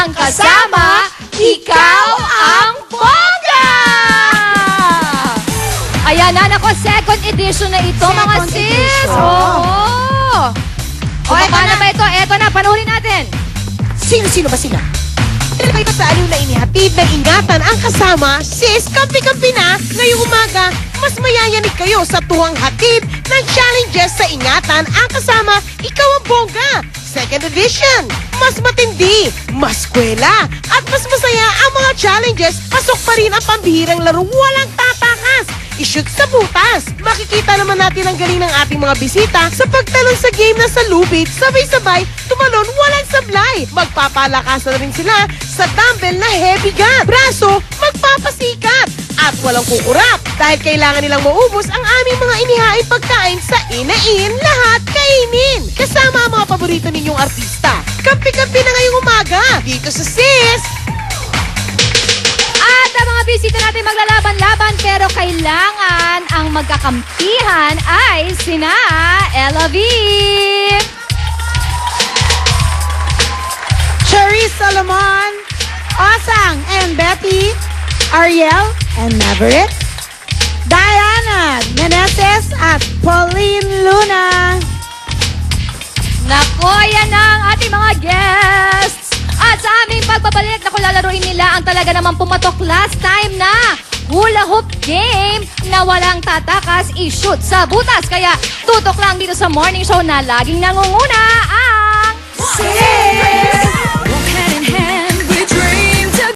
ang kasama, ikaw ang bongga! Ayan na, nako, second edition na ito, mga Second sis! edition. Oo! O, eto paano na. ba ito? Eto na, panuhin natin! Sino-sino ba sila? Ilagay ka sa aliw na inihatid ng ingatan ang kasama, sis, kampi-kampi na, ngayong umaga, mas mayayanig kayo sa tuwang hatid ng challenges sa ingatan ang kasama, ikaw ang bongga. Second edition, mas matindi, mas kwela, at mas masaya ang mga challenges, pasok pa rin ang pambihirang laro, walang tatakas. I-shoot sa butas. Makikita naman natin ang galing ng ating mga bisita sa pagtalon sa game na sa lubid, sabay-sabay, tumalon, walang sablay. Magpapalakasan na rin sila sa dumbbell na heavy gun. Braso, magpapasikat. At walang kukurap dahil kailangan nilang maubos ang aming mga inihaing pagkain sa inain, lahat kainin. Kasama ang mga paborito ninyong artista. Kampi-kampi na ngayong umaga dito sa SIS At ang mga bisita natin maglalaban-laban pero kailangan ang magkakampihan ay sina Ella V. Cherise Solomon, Osang and Betty, Ariel and Maverick, Diana Meneses at Nako, yan na ang ating mga guests. At sa aming pagbabalik, naku, lalaruin nila ang talaga namang pumatok last time na hula hoop game na walang tatakas i-shoot sa butas. Kaya tutok lang dito sa morning show na laging nangunguna ang Sis!